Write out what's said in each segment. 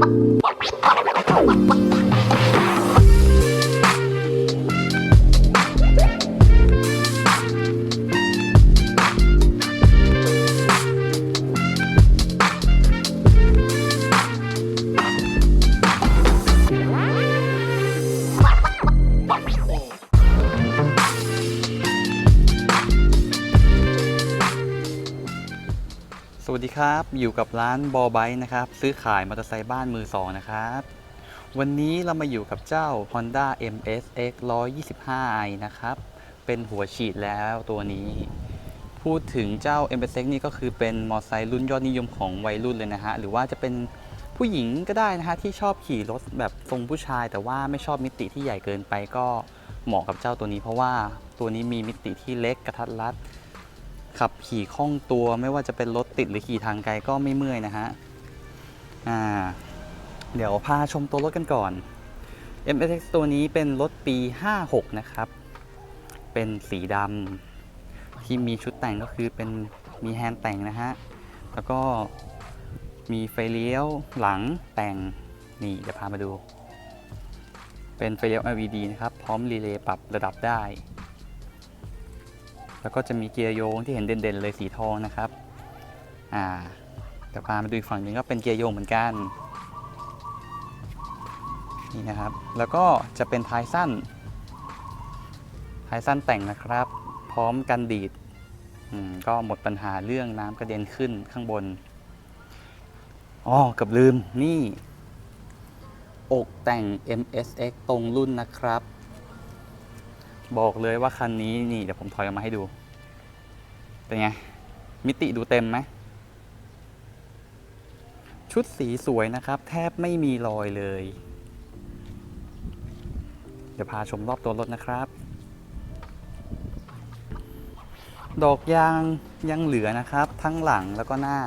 What? วัสดีครับ อยู่กับร้านบอไบนะครับ ซื้อขายมอเตอร์ไซค์บ้านมือสองนะครับ วันนี้เรามาอยู่กับเจ้า Honda MSX 125i นะครับ เป็นหัวฉีดแล้วตัวนี้ พูดถึงเจ้า MSX นี่ก็คือเป็นมอเตอร์ไซค์รุ่นยอดนิยมของวัยรุ่นเลยนะฮะ หรือว่าจะเป็นผู้หญิงก็ได้นะฮะ ที่ชอบขี่รถแบบทรงผู้ชาย แต่ว่าไม่ชอบมิติที่ใหญ่เกินไปก็เหมาะกับเจ้าตัวนี้ เพราะว่าตัวนี้มีมิติที่เล็กกระทัดรัด ขับขี่คล่องตัวไม่ว่าจะเป็นรถติดหรือขี่ทางไกลก็ไม่เมื่อยนะฮะอ่าเดี๋ยวพาชมตัวรถกันก่อน MSX ตัวนี้เป็นรถปี 56 นะครับ เป็นสีดำที่มีชุดแต่งก็คือเป็นมีแฮนด์แต่งนะฮะ แล้วก็มีไฟเลี้ยวหลังแต่ง นี่เดี๋ยวพามาดู เป็นไฟเลี้ยว LED นะครับ พร้อมรีเลย์ปรับระดับได้ แล้วก็จะมีเกียร์โยงที่เห็นเด่นๆเลยสีทองนะครับ อ่าเดี๋ยวพามาดูอีกฝั่งหนึ่งก็เป็นเกียร์โยงเหมือนกัน นี่นะครับ แล้วก็จะเป็นท้ายสั้น ท้ายสั้นแต่งนะครับ พร้อมกันดีด ก็หมดปัญหาเรื่องน้ำกระเด็นขึ้นข้างบน อ๋อเกับลืม นี่ อกแต่ง MSX ตรงรุ่นนะครับ บอกเลยว่าคันนี้นี่เดี๋ยวผมถอยออกมาให้ดู เป็นไง มิติดูเต็มไหม ชุดสีสวยนะครับ แทบไม่มีรอยเลย เดี๋ยวพาชมรอบตัวรถนะครับ ดอกยางยังเหลือนะครับ ทั้งหลังแล้วก็หน้า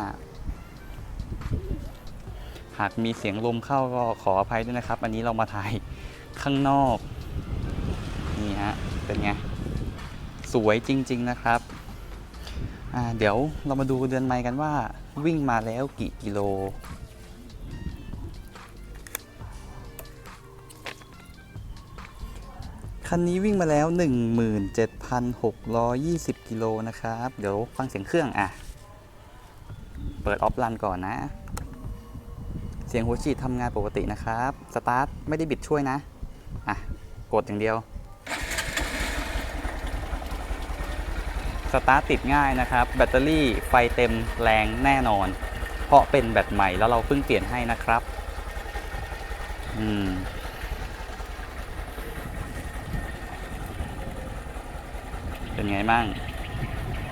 หากมีเสียงลมเข้าก็ขออภัยด้วยนะครับ อันนี้เรามาถ่ายข้างนอก นี่ฮะ เป็นไง สวยจริง ๆ นะครับ เดี๋ยวเรามาดูเดือนไมล์กันว่า วิ่งมาแล้วกี่กิโลคันนี้วิ่งมาแล้ว 17,620 กิโลนะครับ เดี๋ยวฟังเสียงเครื่องอะ เปิดออฟรันก่อนนะ เสียงหัวฉีดทำงานปกตินะครับ สตาร์ทไม่ได้บิดช่วยนะ อะ กดอย่างเดียว สตาร์ทติดง่ายนะครับ แบตเตอรี่ไฟเต็มแรงแน่นอน เพราะเป็นแบตใหม่แล้วเราเพิ่งเปลี่ยนให้นะครับ อืมเป็นไงบ้าง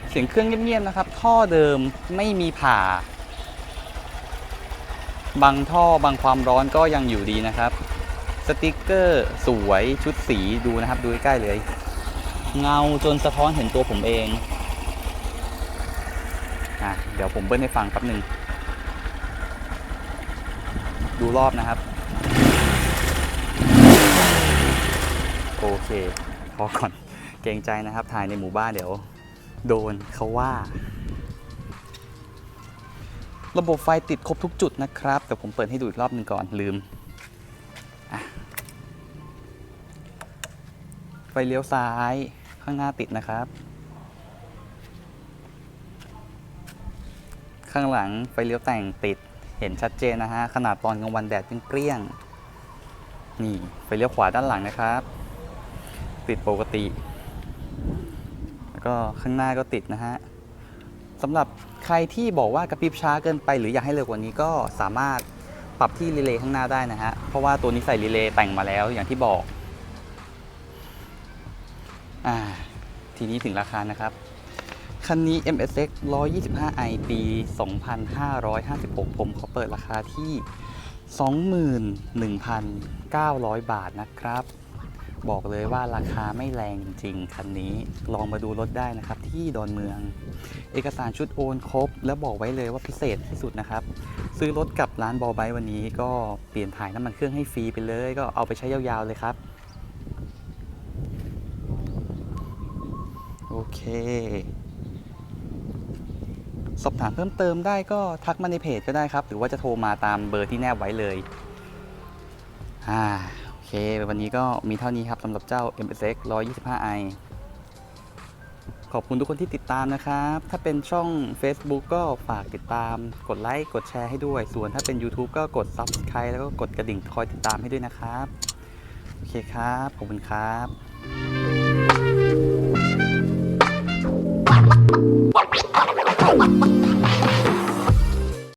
เสียงเครื่องเงียบๆนะครับ ท่อเดิมไม่มีผ่า บางท่อบางความร้อนก็ยังอยู่ดีนะครับ สติกเกอร์สวยชุดสีดูนะครับ ดูใกล้เลย เงาจนสะท้อนเห็นตัวผมเอง อะเดี๋ยวผมเบิ้ลให้ฟังแป๊บหนึ่งดูรอบนะครับ โอเค พอก่อนเกรงใจนะครับ ถ่ายในหมู่บ้านเดี๋ยว โดนเขาว่า ระบบไฟติดครบทุกจุดนะครับ แต่ผมเปิดให้ดูอีกรอบหนึ่งก่อนลืม ไฟเลี้ยวซ้ายข้างหน้าติดนะครับ ข้างหลังไฟเลี้ยวแต่งติดเห็นชัดเจนนะฮะ ขนาดตอนกลางวันแดดเปรี้ยงนี่ไฟเลี้ยวขวาด้านหลังนะครับ ติดปกติ แล้วก็ข้างหน้าก็ติดนะฮะสำหรับใครที่บอกว่ากระพริบช้าเกินไป หรืออยากให้เร็วกว่านี้ก็สามารถปรับที่รีเลย์ข้างหน้าได้นะฮะ เพราะว่าตัวนี้ใส่รีเลย์แต่งมาแล้วอย่างที่บอก อ่า ทีนี้ถึงราคานะครับ คันนี้ MSX 125i ปี 2556 ผมขอเปิดราคาที่ 21,900 บาทนะครับ บอกเลยว่าราคาไม่แรงจริงคันนี้ ลองมาดูรถได้นะครับที่ดอนเมือง เอกสารชุดโอนครบ แล้วบอกไว้เลยว่าพิเศษที่สุดนะครับ ซื้อรถกับร้านบอไบวันนี้ก็เปลี่ยนถ่ายน้ำมันเครื่องให้ฟรีไปเลย ก็เอาไปใช้ยาวๆเลยครับโอเค สอบถามเพิ่มเติมได้ก็ทักมาในเพจก็ได้ครับ หรือว่าจะโทรมาตามเบอร์ที่แนบไว้เลยอ่าโอเค วันนี้ก็มีเท่านี้ครับสำหรับเจ้า MSX 125i ขอบคุณทุกคนที่ติดตามนะครับ ถ้าเป็นช่อง Facebook ก็ฝากติดตาม กดไลค์ กดแชร์ให้ด้วย ส่วนถ้าเป็น YouTube ก็กด Subscribe แล้วก็กดกระดิ่งคอยติดตามให้ด้วยนะครับ โอเคครับ ขอบคุณครับ